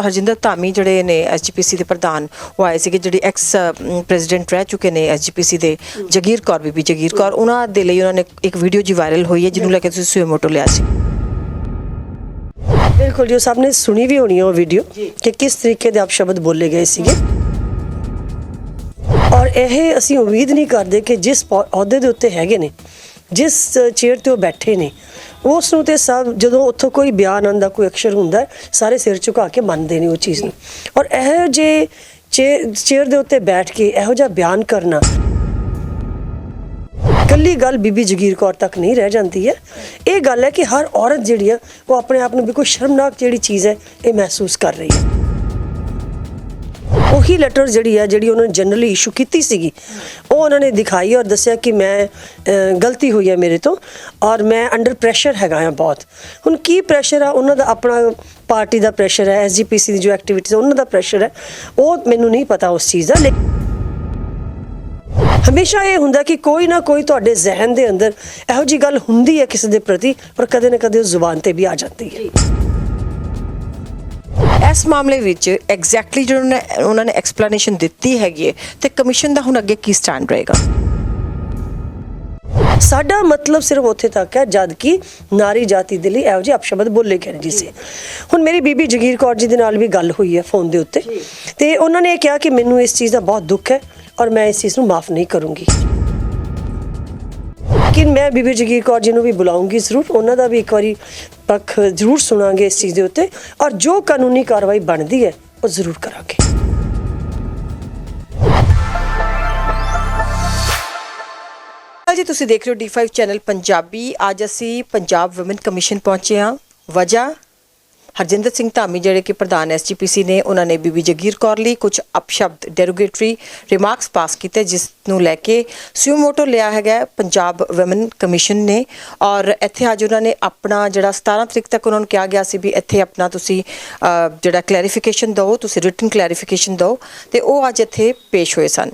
ਹਰਜਿੰਦਰ ਧਾਮੀ ਜਿਹੜੇ ਨੇ ਐਸਜੀਪੀਸੀ ਦੇ ਪ੍ਰਧਾਨ ਉਹ ਆਏ ਸੀਗੇ ਜਿਹੜੀ ਐਕਸ ਪ੍ਰੈਜ਼ੀਡੈਂਟ ਰਹਿ ਚੁੱਕੇ ਨੇ ਐਸਜੀਪੀਸੀ ਦੇ ਜਗੀਰ ਕੌਰ ਬੀਬੀ ਜਗੀਰ ਕੌਰ ਉਹਨਾਂ ਦੇ ਲਈ ਉਹਨਾਂ ਨੇ ਇੱਕ ਵੀਡੀਓ ਜੀ ਵਾਇਰਲ ਹੋਈ ਹੈ ਜਿਹਨੂੰ ਲੈ ਕੇ ਤੁਸੀਂ ਸੁਮੋਟੋ ਲਿਆ ਸੀ। ਬਿਲਕੁਲ ਜੀ ਸਭ ਨੇ ਸੁਣੀ ਵੀ ਹੋਣੀ ਹੈ ਉਹ ਵੀਡੀਓ ਕਿ ਕਿਸ ਤਰੀਕੇ ਦੇ ਅਪਸ਼ਬਦ ਬੋਲੇ ਗਏ ਸੀਗੇ। ਔਰ ਇਹ ਅਸੀਂ ਉਮੀਦ ਨਹੀਂ ਕਰਦੇ ਕਿ ਜਿਸ ਅਹੁਦੇ ਦੇ ਉੱਤੇ ਹੈਗੇ ਨੇ ਜਿਸ ਚੇਅਰ ਤੇ ਉਹ ਬੈਠੇ ਨੇ ਉਸ ਨੂੰ ਤੇ ਸਭ, ਜਦੋਂ ਉੱਥੋਂ ਕੋਈ ਬਿਆਨ ਆਉਂਦਾ ਕੋਈ ਅਕਸ਼ਰ ਹੁੰਦਾ ਸਾਰੇ ਸਿਰ ਝੁਕਾ ਕੇ ਮੰਨਦੇ ਨੇ ਉਹ ਚੀਜ਼ ਨੂੰ। ਔਰ ਇਹ ਜੇ ਚੇਅਰ ਦੇ ਉੱਤੇ ਬੈਠ ਕੇ ਇਹੋ ਜਿਹਾ ਬਿਆਨ ਕਰਨਾ। ਕੱਲੀ ਗੱਲ ਬੀਬੀ ਜਗੀਰ ਕੌਰ ਤੱਕ ਨਹੀਂ ਰਹਿ ਜਾਂਦੀ ਹੈ। ਇਹ ਗੱਲ ਹੈ ਕਿ ਹਰ ਔਰਤ ਜਿਹੜੀ ਹੈ, ਉਹ ਆਪਣੇ ਆਪ ਨੂੰ ਬਿਲਕੁਲ ਸ਼ਰਮਨਾਕ ਜਿਹੜੀ ਚੀਜ਼ ਹੈ, ਇਹ ਮਹਿਸੂਸ ਕਰ ਰਹੀ ਹੈ। ਉਹੀ ਲੈਟਰ ਜਿਹੜੀ ਆ ਜਿਹੜੀ ਉਹਨਾਂ ਨੇ ਜਨਰਲੀ ਇਸ਼ੂ ਕੀਤੀ ਸੀਗੀ ਉਹ ਉਹਨਾਂ ਨੇ ਦਿਖਾਈ ਔਰ ਦੱਸਿਆ ਕਿ ਮੈਂ ਅਹ, ਗਲਤੀ ਹੋਈ ਹੈ ਮੇਰੇ ਤੋਂ ਔਰ ਮੈਂ ਅੰਡਰ ਪ੍ਰੈਸ਼ਰ ਹੈਗਾ ਆ ਬਹੁਤ। ਹੁਣ ਕੀ ਪ੍ਰੈਸ਼ਰ ਆ? ਉਹਨਾਂ ਦਾ ਆਪਣਾ ਪਾਰਟੀ ਦਾ ਪ੍ਰੈਸ਼ਰ ਹੈ ਐਸਜੀਪੀਸੀ ਦੀ ਜੋ ਐਕਟੀਵਿਟੀਜ਼ ਉਹਨਾਂ ਦਾ ਪ੍ਰੈਸ਼ਰ ਹੈ। ਉਹ ਮੈਨੂੰ ਨਹੀਂ ਪਤਾ ਉਸ ਚੀਜ਼ ਦਾ ਲੇਕਿਨ ਹਮੇਸ਼ਾ ਇਹ ਹੁੰਦਾ ਕਿ ਕੋਈ ਨਾ ਕੋਈ ਤੁਹਾਡੇ ਜ਼ਿਹਨ ਦੇ ਅੰਦਰ ਇਹੋ ਜੀ ਗੱਲ ਹੁੰਦੀ ਹੈ ਕਿਸੇ ਦੇ ਪ੍ਰਤੀ ਪਰ ਕਦੇ ਨਾ ਕਦੇ ਉਹ ਜ਼ੁਬਾਨ ਤੇ ਵੀ ਆ ਜਾਂਦੀ ਹੈ। ਇਸ ਮਾਮਲੇ ਵਿੱਚ ਐਗਜ਼ੈਕਟਲੀ ਜਿਹੜਾ ਉਹਨਾਂ ਨੇ- ਉਹਨਾਂ ਨੇ ਐਕਸਪਲੇਨੇਸ਼ਨ ਦਿੱਤੀ ਹੈਗੀ ਹੈ ਤੇ ਕਮਿਸ਼ਨ ਦਾ ਹੁਣ ਅੱਗੇ ਕੀ ਸਟੈਂਡ ਰਹੇਗਾ? ਸਾਡਾ ਮਤਲਬ ਸਿਰਫ ਉੱਥੇ ਤੱਕ ਹੈ ਜਦ ਕਿ ਨਾਰੀ ਜਾਤੀ ਦੇ ਲਈ ਇਹੋ ਜਿਹੇ ਅਪਸ਼ਬਦ ਬੋਲੇ ਗਏ ਨੇ ਜਿਸੇ ਹੁਣ ਮੇਰੀ ਬੀਬੀ ਜਗੀਰ ਕੌਰ ਜੀ ਦੇ ਨਾਲ ਵੀ ਗੱਲ ਹੋਈ ਹੈ ਫੋਨ ਦੇ ਉੱਤੇ। ਤੇ ਉਹਨਾਂ ਨੇ ਇਹ ਕਿਹਾ ਕਿ ਮੈਨੂੰ ਇਸ ਚੀਜ਼ ਦਾ ਬਹੁਤ ਦੁੱਖ ਹੈ ਔਰ ਮੈਂ ਇਸ ਚੀਜ਼ ਨੂੰ ਮਾਫ ਨਹੀਂ ਕਰੂੰਗੀ। ਕਿ ਮੈਂ ਬੀਬੀ ਜਗੀਰ ਕੌਰ ਜੀ ਨੂੰ ਵੀ ਬੁਲਾਉਂਗੀ ਜ਼ਰੂਰ। ਉਹਨਾਂ ਦਾ ਵੀ ਇੱਕ ਵਾਰੀ ਪੱਖ ਜ਼ਰੂਰ ਸੁਣਾਂਗੇ ਇਸ ਚੀਜ਼ ਦੇ ਉੱਤੇ ਔਰ ਜੋ ਕਾਨੂੰਨੀ ਕਾਰਵਾਈ ਬਣਦੀ ਹੈ, ਉਹ ਜ਼ਰੂਰ ਕਰਾਂਗੇ। ਜੀ, ਤੁਸੀਂ ਦੇਖ ਰਹੇ ਹੋ D5 ਚੈਨਲ ਪੰਜਾਬੀ। ਅੱਜ ਅਸੀਂ ਪੰਜਾਬ ਔਮਨ ਕਮਿਸ਼ਨ ਪਹੁੰਚੇ ਹਾਂ। ਵਜ੍ਹਾ ਹਰਜਿੰਦਰ ਸਿੰਘ ਧਾਮੀ, ਜਿਹੜੇ ਕਿ ਪ੍ਰਧਾਨ ਐਸਜੀਪੀਸੀ ਨੇ, ਉਹਨਾਂ ਨੇ ਬੀਬੀ ਜਗੀਰ ਕੌਰ ਲਈ ਕੁਝ ਅਪਸ਼ਬਦ ਡੈਰੋਗੇਟਰੀ ਰਿਮਾਰਕਸ ਪਾਸ ਕੀਤੇ, ਜਿਸ ਨੂੰ ਲੈ ਕੇ ਸਿਊ ਮੋਟੋ ਲਿਆ ਹੈਗਾ ਪੰਜਾਬ ਔਮਨ ਕਮਿਸ਼ਨ ਨੇ। ਔਰ ਇੱਥੇ ਅੱਜ ਉਹਨਾਂ ਨੇ ਆਪਣਾ ਜਿਹੜਾ 17 ਤਰੀਕ ਤੱਕ ਉਹਨਾਂ ਨੂੰ ਕਿਹਾ ਗਿਆ ਸੀ ਵੀ ਇੱਥੇ ਆਪਣਾ ਤੁਸੀਂ ਜਿਹੜਾ ਕਲੈਰੀਫਿਕੇਸ਼ਨ ਦਿਓ, ਤੁਸੀਂ ਰਿਟਨ ਕਲੈਰੀਫਿਕੇਸ਼ਨ ਦਿਓ, ਤੇ ਉਹ ਅੱਜ ਇੱਥੇ ਪੇਸ਼ ਹੋਏ ਸਨ।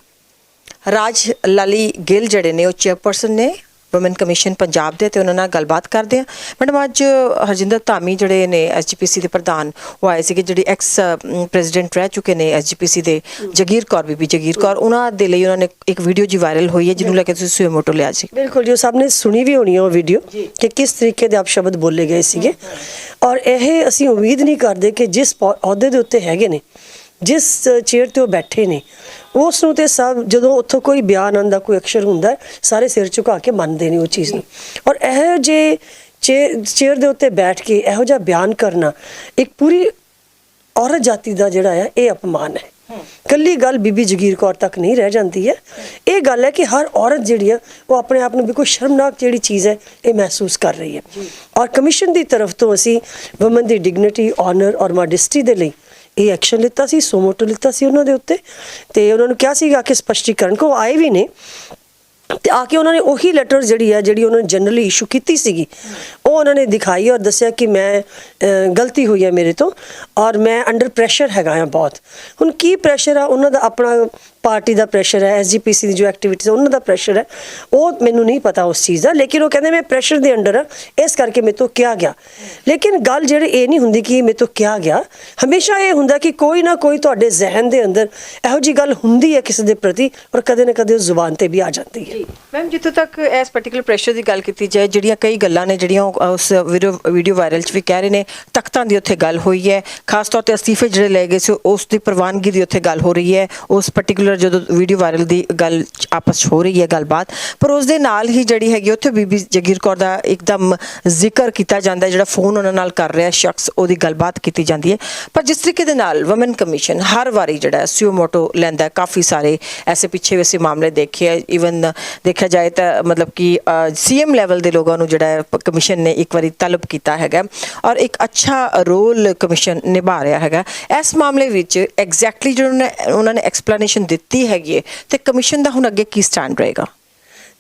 ਰਾਜ ਲਾਲੀ ਗਿੱਲ ਜਿਹੜੇ ਨੇ, ਉਹ ਚੇਅਰਪਰਸਨ ਨੇ ਔਮਨ ਕਮਿਸ਼ਨ ਪੰਜਾਬ ਦੇ ਤੇ ਉਹਨਾਂ ਨਾਲ ਗੱਲਬਾਤ ਕਰਦੇ ਆ। ਮੈਡਮ ਅੱਜ ਹਰਜਿੰਦਰ ਧਾਮੀ ਜਿਹੜੇ ਨੇ ਐਸਜੀਪੀਸੀ ਦੇ ਪ੍ਰਧਾਨ ਉਹ ਆਏ ਸੀਗੇ ਜਿਹੜੀ ਐਕਸ ਪ੍ਰੈਜ਼ੀਡੈਂਟ ਰਹਿ ਚੁੱਕੇ ਨੇ ਐਸਜੀਪੀਸੀ ਦੇ ਜਗੀਰ ਕੌਰ ਬੀਬੀ ਜਗੀਰ ਕੌਰ। ਉਹਨਾਂ ਦੇ ਲਈ ਉਹਨਾਂ ਨੇ ਇੱਕ ਵੀਡੀਓ ਜੀ ਵਾਇਰਲ ਹੋਈ ਹੈ ਜਿਹਨੂੰ ਲੈ ਕੇ ਤੁਸੀਂ ਸੁਮੋਟੋ ਲਿਆ ਸੀ ਬਿਲਕੁਲ ਜੀ ਸਭ ਨੇ ਸੁਣੀ ਵੀ ਹੋਣੀ ਹੈ ਉਹ ਵੀਡੀਓ ਕਿ ਕਿਸ ਤਰੀਕੇ ਦੇ ਅਪਸ਼ਬਦ ਬੋਲੇ ਗਏ ਸੀਗੇ। ਔਰ ਇਹ ਅਸੀਂ ਉਮੀਦ ਨਹੀਂ ਕਰਦੇ ਕਿ ਜਿਸ ਅਹੁਦੇ ਦੇ ਉੱਤੇ ਹੈਗੇ ਨੇ ਜਿਸ ਚੇਅਰ ਤੇ ਉਹ ਬੈਠੇ ਨੇ, ਉਸ ਨੂੰ ਤੇ ਸਭ ਜਦੋਂ ਉੱਥੋਂ ਕੋਈ ਬਿਆਨ ਆਉਂਦਾ, ਕੋਈ ਅਕਸ਼ਰ ਹੁੰਦਾ, ਸਾਰੇ ਸਿਰ ਝੁਕਾ ਕੇ ਮੰਨਦੇ ਨੇ ਉਹ ਚੀਜ਼ ਨੂੰ। ਔਰ ਇਹੋ ਜੇ ਚੇਅਰ ਦੇ ਉੱਤੇ ਬੈਠ ਕੇ ਇਹੋ ਜਿਹਾ ਬਿਆਨ ਕਰਨਾ ਇੱਕ ਪੂਰੀ ਔਰਤ ਜਾਤੀ ਦਾ ਜਿਹੜਾ ਹੈ ਇਹ ਅਪਮਾਨ ਹੈ। ਕੱਲੀ ਗੱਲ ਬੀਬੀ ਜਗੀਰ ਕੌਰ ਤੱਕ ਨਹੀਂ ਰਹਿ ਜਾਂਦੀ ਹੈ। ਇਹ ਗੱਲ ਹੈ ਕਿ ਹਰ ਔਰਤ ਜਿਹੜੀ ਹੈ ਉਹ ਆਪਣੇ ਆਪ ਨੂੰ ਬਿਲਕੁਲ ਸ਼ਰਮਨਾਕ ਜਿਹੜੀ ਚੀਜ਼ ਹੈ, ਇਹ ਮਹਿਸੂਸ ਕਰ ਰਹੀ ਹੈ। ਔਰ ਕਮਿਸ਼ਨ ਦੀ ਤਰਫ ਤੋਂ ਅਸੀਂ ਔਮਨ ਦੀ ਡਿਗਨਿਟੀ ਆਨਰ ਔਰ ਮਾਡੈਸਟੀ ਦੇ ਲਈ ਇਹ ਐਕਸ਼ਨ ਲਿੱਤਾ ਸੀ ਸੋਮੋਟੋ ਲਿੱਤਾ ਸੀ ਉਹਨਾਂ ਦੇ ਉੱਤੇ ਤੇ ਉਹਨਾਂ ਨੂੰ ਕਿਹਾ ਸੀਗਾ ਕਿ ਸਪਸ਼ਟੀਕਰਨ ਕੋ ਆਏ ਵੀ ਨੇ ਤੇ ਆ ਕੇ ਉਹਨਾਂ ਨੇ ਉਹੀ ਲੈਟਰ ਜਿਹੜੀ ਆ, ਜਿਹੜੀ ਉਹਨਾਂ ਨੇ ਜਨਰਲੀ ਇਸ਼ੂ ਕੀਤੀ ਸੀਗੀ, ਉਹ ਉਹਨਾਂ ਨੇ ਦਿਖਾਈ ਔਰ ਦੱਸਿਆ ਕਿ ਮੈਂ ਗਲਤੀ ਹੋਈ ਹੈ ਮੇਰੇ ਤੋਂ ਔਰ ਮੈਂ ਅੰਡਰ ਪ੍ਰੈਸ਼ਰ ਹੈਗਾ ਆ ਬਹੁਤ। ਹੁਣ ਕੀ ਪ੍ਰੈਸ਼ਰ ਆ? ਉਹਨਾਂ ਦਾ ਆਪਣਾ ਪਾਰਟੀ ਦਾ ਪ੍ਰੈਸ਼ਰ ਹੈ ਐਸਜੀਪੀਸੀ ਦੀ ਜੋ ਐਕਟੀਵਿਟੀਜ਼ ਉਹਨਾਂ ਦਾ ਪ੍ਰੈਸ਼ਰ ਹੈ। ਉਹ ਮੈਨੂੰ ਨਹੀਂ ਪਤਾ ਉਸ ਚੀਜ਼ ਦਾ, ਲੇਕਿਨ ਉਹ ਕਹਿੰਦੇ ਮੈਂ ਪ੍ਰੈਸ਼ਰ ਦੇ ਅੰਡਰ ਆ, ਇਸ ਕਰਕੇ ਮੇਰੇ ਤੋਂ ਕਿਹਾ ਗਿਆ। ਲੇਕਿਨ ਗੱਲ ਜਿਹੜੀ ਇਹ ਨਹੀਂ ਹੁੰਦੀ ਕਿ ਮੇਰੇ ਤੋਂ ਕਿਹਾ ਗਿਆ, ਹਮੇਸ਼ਾ ਇਹ ਹੁੰਦਾ ਕਿ ਕੋਈ ਨਾ ਕੋਈ ਤੁਹਾਡੇ ਜ਼ਿਹਨ ਦੇ ਅੰਦਰ ਇਹੋ ਜੀ ਗੱਲ ਹੁੰਦੀ ਹੈ ਕਿਸੇ ਦੇ ਪ੍ਰਤੀ ਔਰ ਕਦੇ ਨਾ ਕਦੇ ਉਹ ਜ਼ੁਬਾਨ ਤੇ ਵੀ ਆ ਜਾਂਦੀ ਹੈ। ਮੈਮ, ਜਿੱਥੋਂ ਤੱਕ ਇਸ ਪਾਰਟਿਕੂਲਰ ਪ੍ਰੈਸ਼ਰ ਦੀ ਗੱਲ ਕੀਤੀ ਜਾਏ, ਜਿਹੜੀਆਂ ਕਈ ਗੱਲਾਂ ਨੇ, ਜਿਹੜੀਆਂ ਉਹ ਉਸ ਵੀਡੀਓ ਵੀਡੀਓ ਵਾਇਰਲ ਚ ਵੀ ਕਹਿ ਰਹੇ ਨੇ ਤਖਤਾਂ ਦੀ ਉੱਥੇ ਗੱਲ ਹੋਈ ਹੈ। ਖਾਸ ਤੌਰ ਤੇ ਅਸਤੀਫੇ ਜਿਹੜੇ ਲਏ ਗਏ ਸੀ, ਉਸ ਦੀ ਪ੍ਰਵਾਨਗੀ ਦੀ ਉੱਥੇ ਗੱਲ ਹੋ ਰਹੀ ਹੈ। ਉਸ ਪਾਰਟਿਕੂਲਰ ਜਦੋਂ ਵੀਡੀਓ ਵਾਇਰਲ ਦੀ ਗੱਲ ਆਪਸ 'ਚ ਹੋ ਰਹੀ ਹੈ ਗੱਲਬਾਤ, ਪਰ ਉਸ ਦੇ ਨਾਲ ਹੀ ਜਿਹੜੀ ਹੈਗੀ ਉੱਥੇ ਬੀਬੀ ਜਗੀਰ ਕੌਰ ਦਾ ਇੱਕਦਮ ਜ਼ਿਕਰ ਕੀਤਾ ਜਾਂਦਾ ਹੈ, ਜਿਹੜਾ ਫੋਨ ਉਹਨਾਂ ਨਾਲ ਕਰ ਰਿਹਾ ਸ਼ਖਸ, ਉਹਦੀ ਗੱਲਬਾਤ ਕੀਤੀ ਜਾਂਦੀ ਹੈ। ਪਰ ਜਿਸ ਤਰੀਕੇ ਦੇ ਨਾਲ ਔਮਨ ਕਮਿਸ਼ਨ ਹਰ ਵਾਰੀ ਜਿਹੜਾ ਸਿਓਮੋਟੋ ਲੈਂਦਾ ਕਾਫੀ ਸਾਰੇ ਐਸੇ ਪਿੱਛੇ ਵੈਸੇ ਮਾਮਲੇ ਦੇਖੇ ਹੈ ਇਵਨ ਦੇਖਿਆ ਜਾਏ ਤਾਂ ਮਤਲਬ ਕਿ ਸੀਐਮ ਲੈਵਲ ਦੇ ਲੋਕਾਂ ਨੂੰ ਜਿਹੜਾ ਕਮਿਸ਼ਨ ਨੇ ਇੱਕ ਵਾਰੀ ਤਲਬ ਕੀਤਾ ਹੈਗਾ। ਔਰ ਇੱਕ ਅੱਛਾ ਰੋਲ ਕਮਿਸ਼ਨ ਨਿਭਾ ਰਿਹਾ ਹੈਗਾ। ਇਸ ਮਾਮਲੇ ਵਿੱਚ ਐਗਜ਼ੈਕਟਲੀ ਜਿਹੜਾ ਉਹਨਾਂ ਨੇ- ਉਹਨਾਂ ਨੇ ਐਕਸਪਲੇਨੇਸ਼ਨ ਦਿੱਤੀ ਹੈਗੀ ਹੈ ਤੇ ਕਮਿਸ਼ਨ ਦਾ ਹੁਣ ਅੱਗੇ ਕੀ ਸਟੈਂਡ ਰਹੇਗਾ?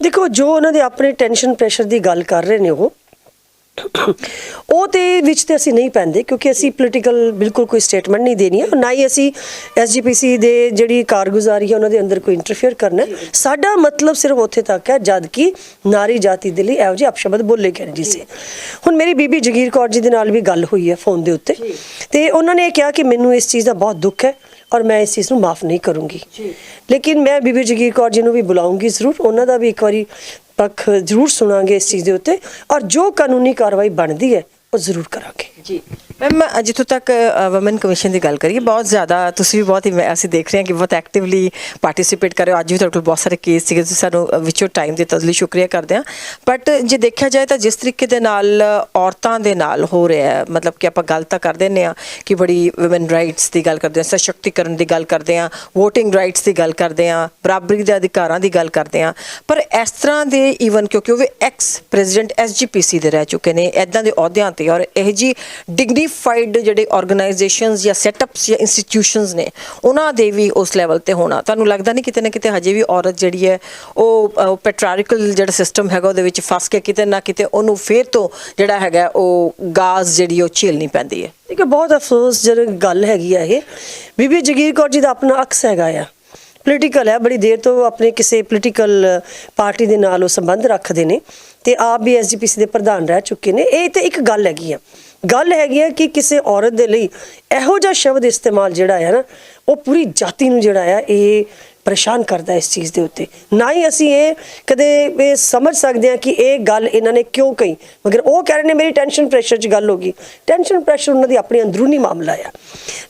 ਦੇਖੋ, ਜੋ ਉਹਨਾਂ ਦੇ ਆਪਣੇ ਟੈਨਸ਼ਨ ਪ੍ਰੈਸ਼ਰ ਦੀ ਗੱਲ ਕਰ ਰਹੇ ਨੇ ਉਹ ਉਹ ਤੇ ਵਿੱਚ ਤੇ ਅਸੀਂ ਨਹੀਂ ਪੈਂਦੇ ਕਿਉਂਕਿ ਅਸੀਂ ਪੋਲੀਟੀਕਲ ਬਿਲਕੁਲ ਕੋਈ ਸਟੇਟਮੈਂਟ ਨਹੀਂ ਦੇਣੀ ਹੈ ਨਾ ਹੀ ਅਸੀਂ ਐਸਜੀਪੀਸੀ ਦੇ ਜਿਹੜੀ ਕਾਰਗੁਜ਼ਾਰੀ ਹੈ ਉਹਨਾਂ ਦੇ ਅੰਦਰ ਕੋਈ ਇੰਟਰਫੇਅਰ ਕਰਨਾ। ਸਾਡਾ ਮਤਲਬ ਸਿਰਫ ਉੱਥੇ ਤੱਕ ਹੈ ਜਦ ਕਿ ਨਾਰੀ ਜਾਤੀ ਦੇ ਲਈ ਇਹੋ ਜਿਹੇ ਅਪਸ਼ਬਦ ਬੋਲੇ ਗਏ ਜੀ ਸੀ। ਹੁਣ ਮੇਰੀ ਬੀਬੀ ਜਗੀਰ ਕੌਰ ਜੀ ਦੇ ਨਾਲ ਵੀ ਗੱਲ ਹੋਈ ਹੈ ਫੋਨ ਦੇ ਉੱਤੇ ਤੇ ਉਹਨਾਂ ਨੇ ਇਹ ਕਿਹਾ ਕਿ ਮੈਨੂੰ ਇਸ ਚੀਜ਼ ਦਾ ਬਹੁਤ ਦੁੱਖ ਹੈ ਔਰ ਮੈਂ ਇਸ ਚੀਜ਼ ਨੂੰ ਮਾਫ ਨਹੀਂ ਕਰੂੰਗੀ। ਲੇਕਿਨ ਮੈਂ ਬੀਬੀ ਜਗੀਰ ਕੌਰ ਜੀ ਨੂੰ ਵੀ ਬੁਲਾਉਂਗੀ ਜ਼ਰੂਰ ਉਹਨਾਂ ਦਾ ਵੀ ਇੱਕ ਵਾਰੀ ਪੱਖ ਜ਼ਰੂਰ ਸੁਣਾਂਗੇ ਇਸ ਚੀਜ਼ ਦੇ ਉੱਤੇ ਔਰ ਜੋ ਕਾਨੂੰਨੀ ਕਾਰਵਾਈ ਬਣਦੀ ਹੈ, ਉਹ ਜ਼ਰੂਰ ਕਰਾਂਗੇ। ਜੀ। ਮੈਮ ਜਿੱਥੋਂ ਤੱਕ ਵਮਨ ਕਮਿਸ਼ਨ ਦੀ ਗੱਲ ਕਰੀਏ, ਬਹੁਤ ਜ਼ਿਆਦਾ ਤੁਸੀਂ ਵੀ ਬਹੁਤ ਹੀ ਮੈਂ- ਅਸੀਂ ਦੇਖ ਰਹੇ ਹਾਂ ਕਿ ਬਹੁਤ ਐਕਟਿਵਲੀ ਪਾਰਟਿਸਿਪੇਟ ਕਰ ਰਹੇ ਹੋ। ਅੱਜ ਵੀ ਤੁਹਾਡੇ ਕੋਲ ਬਹੁਤ ਸਾਰੇ ਕੇਸ ਸੀਗੇ, ਤੁਸੀਂ ਸਾਨੂੰ ਵਿੱਚੋਂ ਟਾਈਮ ਦਿੱਤਾ, ਉਸ ਲਈ ਸ਼ੁਕਰੀਆ ਕਰਦੇ ਹਾਂ। ਬਟ ਜੇ ਦੇਖਿਆ ਜਾਏ ਤਾਂ ਜਿਸ ਤਰੀਕੇ ਦੇ ਨਾਲ ਔਰਤਾਂ ਦੇ ਨਾਲ ਹੋ ਰਿਹਾ ਹੈ, ਮਤਲਬ ਕਿ ਆਪਾਂ ਗੱਲ ਤਾਂ ਕਰ ਦਿੰਦੇ ਹਾਂ ਕਿ ਬੜੀ ਔਮਨ ਰਾਈਟਸ ਦੀ ਗੱਲ ਕਰਦੇ ਹਾਂ, ਸਸ਼ਕਤੀਕਰਨ ਦੀ ਗੱਲ ਕਰਦੇ ਹਾਂ, VOTING ਰਾਈਟਸ ਦੀ ਗੱਲ ਕਰਦੇ ਹਾਂ, ਬਰਾਬਰੀ ਦੇ ਅਧਿਕਾਰਾਂ ਦੀ ਗੱਲ ਕਰਦੇ ਹਾਂ। ਪਰ ਇਸ ਤਰ੍ਹਾਂ ਦੇ ਈਵਨ ਕਿਉਂਕਿ ਉਹ ਵੀ ਐਕਸ ਪ੍ਰੈਜ਼ੀਡੈਂਟ ਐਸਜੀਪੀਸੀ ਦੇ ਰਹਿ ਚੁੱਕੇ ਨੇ ਐਦਾਂ ਦੇ ਅਹੁਦਿਆਂ ਤੇ ਔਰ ਇਹ ਜੀ ਡਿਗਨੀਫਾਈਡ ਜਿਹੜੇ ਆਰਗੇਨਾਈਜੇਸ਼ਨਸ ਜਾਂ ਸੈਟਅਪਸ ਜਾਂ ਇੰਸਟੀਟਿਊਸ਼ਨਸ ਨੇ, ਉਹਨਾਂ ਦੇ ਵੀ ਉਸ ਲੈਵਲ ਤੇ ਹੋਣਾ। ਤੁਹਾਨੂੰ ਲੱਗਦਾ ਨਹੀਂ ਕਿਤੇ ਨਾ ਕਿਤੇ ਹਜੇ ਵੀ ਔਰਤ ਜਿਹੜੀ ਹੈ, ਉਹ ਪੈਟਰਾਰਿਕਲ ਜਿਹੜਾ ਸਿਸਟਮ ਹੈਗਾ ਉਹਦੇ ਵਿੱਚ ਫਸ ਕੇ ਕਿਤੇ ਨਾ ਕਿਤੇ ਉਹਨੂੰ ਫੇਰ ਤੋਂ ਜਿਹੜਾ ਹੈਗਾ ਉਹ ਗਾਜ਼ ਜਿਹੜੀ ਉਹ ਝੇਲਣੀ ਪੈਂਦੀ ਹੈ। ਇੱਕ ਬਹੁਤ ਅਫਸੋਸ ਜਿਹੜੀ ਗੱਲ ਹੈਗੀ ਆ ਇਹ। ਬੀਬੀ ਜਗੀਰ ਕੌਰ ਜੀ ਦਾ ਆਪਣਾ ਅਕਸ ਹੈਗਾ ਆ। ਪੋਲੀਟੀਕਲ ਹੈ, ਬੜੀ ਦੇਰ ਤੋਂ ਉਹ ਆਪਣੇ ਕਿਸੇ ਪੋਲੀਟੀਕਲ ਪਾਰਟੀ ਦੇ ਨਾਲ ਉਹ ਸੰਬੰਧ ਰੱਖਦੇ ਨੇ। ਤੇ ਆਪ ਵੀ ਐਸਜੀਪੀਸੀ ਦੇ ਪ੍ਰਧਾਨ ਰਹਿ ਚੁੱਕੇ ਨੇ। ਇਹ ਤੇ ਇੱਕ ਗੱਲ ਹੈਗੀ ਆ। ਗੱਲ ਹੈਗੀ ਆ ਕਿ ਕਿਸੇ ਔਰਤ ਦੇ ਲਈ ਇਹੋ ਜਿਹਾ ਸ਼ਬਦ ਇਸਤੇਮਾਲ ਜਿਹੜਾ ਹੈ ਨਾ, ਉਹ ਪੂਰੀ ਜਾਤੀ ਨੂੰ ਜਿਹੜਾ ਆ, ਇਹ ਪਰੇਸ਼ਾਨ ਕਰਦਾ ਇਸ ਚੀਜ਼ ਦੇ ਉੱਤੇ। ਨਾ ਹੀ ਅਸੀਂ ਇਹ ਕਦੇ ਇਹ ਸਮਝ ਸਕਦੇ ਹਾਂ ਕਿ ਇਹ ਗੱਲ ਇਹਨਾਂ ਨੇ ਕਿਉਂ ਕਹੀ। ਮਗਰ ਉਹ ਕਹਿ ਰਹੇ ਨੇ, ਮੇਰੀ ਟੈਨਸ਼ਨ ਪ੍ਰੈਸ਼ਰ 'ਚ ਗੱਲ ਹੋ ਗਈ। ਟੈਨਸ਼ਨ ਪ੍ਰੈਸ਼ਰ ਉਹਨਾਂ ਦੀ ਆਪਣੀ ਅੰਦਰੂਨੀ ਮਾਮਲਾ ਆ।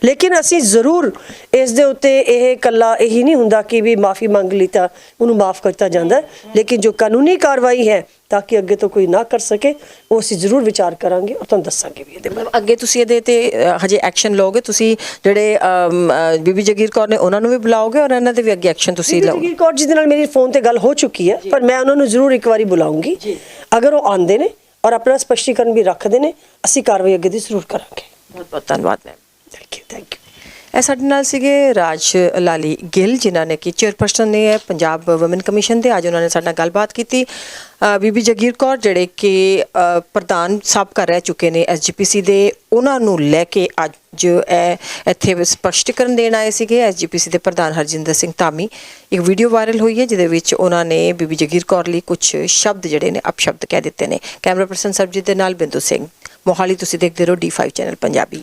ਲੇਕਿਨ ਅਸੀਂ ਜ਼ਰੂਰ ਇਸ ਦੇ ਉੱਤੇ ਇਹ ਕੱਲਾ ਇਹੀ ਨਹੀਂ ਹੁੰਦਾ ਕਿ ਵੀ ਮਾਫੀ ਮੰਗ ਲਈ ਤਾਂ ਉਹਨੂੰ ਮਾਫ ਕਰਤਾ ਜਾਂਦਾ। ਲੇਕਿਨ ਜੋ ਕਾਨੂੰਨੀ ਕਾਰਵਾਈ ਹੈ ਤਾਂ ਕਿ ਅੱਗੇ ਤੋਂ ਕੋਈ ਨਾ ਕਰ ਸਕੇ ਉਹ ਅਸੀਂ ਜ਼ਰੂਰ ਵਿਚਾਰ ਕਰਾਂਗੇ ਔਰ ਤੁਹਾਨੂੰ ਦੱਸਾਂਗੇ ਵੀ ਇਹਦੇ ਬਾਰੇ। ਅੱਗੇ ਤੁਸੀਂ ਇਹਦੇ ਤੇ ਹਜੇ ਐਕਸ਼ਨ ਲਓਗੇ? ਤੁਸੀਂ ਜਿਹੜੇ ਬੀਬੀ ਜਗੀਰ ਕੌਰ ਨੇ ਉਹਨਾਂ ਨੂੰ ਵੀ ਬੁਲਾਓਗੇ ਔਰ ਇਹਨਾਂ ਦੇ ਵੀ ਅੱਗੇ ਐਕਸ਼ਨ ਤੁਸੀਂ ਲਓ ਜਗੀਰ ਕੌਰ ਜੀ ਦੇ ਨਾਲ ਮੇਰੀ ਫੋਨ ਤੇ ਗੱਲ ਹੋ ਚੁੱਕੀ ਹੈ ਪਰ ਮੈਂ ਉਹਨਾਂ ਨੂੰ ਜ਼ਰੂਰ ਇੱਕ ਵਾਰੀ ਬੁਲਾਉਂਗੀ। ਅਗਰ ਉਹ ਆਉਂਦੇ ਨੇ ਔਰ ਆਪਣਾ ਸਪਸ਼ਟੀਕਰਨ ਵੀ ਰੱਖਦੇ ਨੇ ਅਸੀਂ ਕਾਰਵਾਈ ਅੱਗੇ ਦੀ ਜ਼ਰੂਰ ਕਰਾਂਗੇ। ਬਹੁਤ ਬਹੁਤ ਧੰਨਵਾਦ ma'am thank you thank you ਇਹ ਸਾਡੇ ਨਾਲ ਸੀਗੇ ਰਾਜ ਲਾਲੀ ਗਿੱਲ, ਜਿਨ੍ਹਾਂ ਨੇ ਕਿ ਚੇਅਰਪਰਸਨ ਨੇ ਹੈ ਪੰਜਾਬ ਔਮਨ ਕਮਿਸ਼ਨ ਦੇ। ਅੱਜ ਉਹਨਾਂ ਨੇ ਸਾਡੇ ਨਾਲ ਗੱਲਬਾਤ ਕੀਤੀ। ਬੀਬੀ ਜਗੀਰ ਕੌਰ, ਜਿਹੜੇ ਕਿ ਪ੍ਰਧਾਨ ਸਾਬਕਾ ਰਹਿ ਚੁੱਕੇ ਨੇ ਐਸਜੀਪੀਸੀ ਦੇ, ਉਹਨਾਂ ਨੂੰ ਲੈ ਕੇ ਅੱਜ ਇਹ ਇੱਥੇ ਸਪਸ਼ਟੀਕਰਨ ਦੇਣ ਆਏ ਸੀਗੇ। ਐਸਜੀਪੀਸੀ ਦੇ ਪ੍ਰਧਾਨ ਹਰਜਿੰਦਰ ਸਿੰਘ ਧਾਮੀ, ਇੱਕ ਵੀਡੀਓ ਵਾਇਰਲ ਹੋਈ ਹੈ, ਜਿਹਦੇ ਵਿੱਚ ਉਹਨਾਂ ਨੇ ਬੀਬੀ ਜਗੀਰ ਕੌਰ ਲਈ ਕੁਝ ਸ਼ਬਦ ਜਿਹੜੇ ਨੇ, ਅਪਸ਼ਬਦ ਕਹਿ ਦਿੱਤੇ ਨੇ। ਕੈਮਰਾ ਪਰਸਨ ਸਰਬਜੀਤ ਦੇ ਨਾਲ ਬਿੰਦੂ ਸਿੰਘ। ਮੋਹਾਲੀ, ਤੁਸੀਂ ਦੇਖਦੇ ਰਹੋ D5 ਚੈਨਲ ਪੰਜਾਬੀ।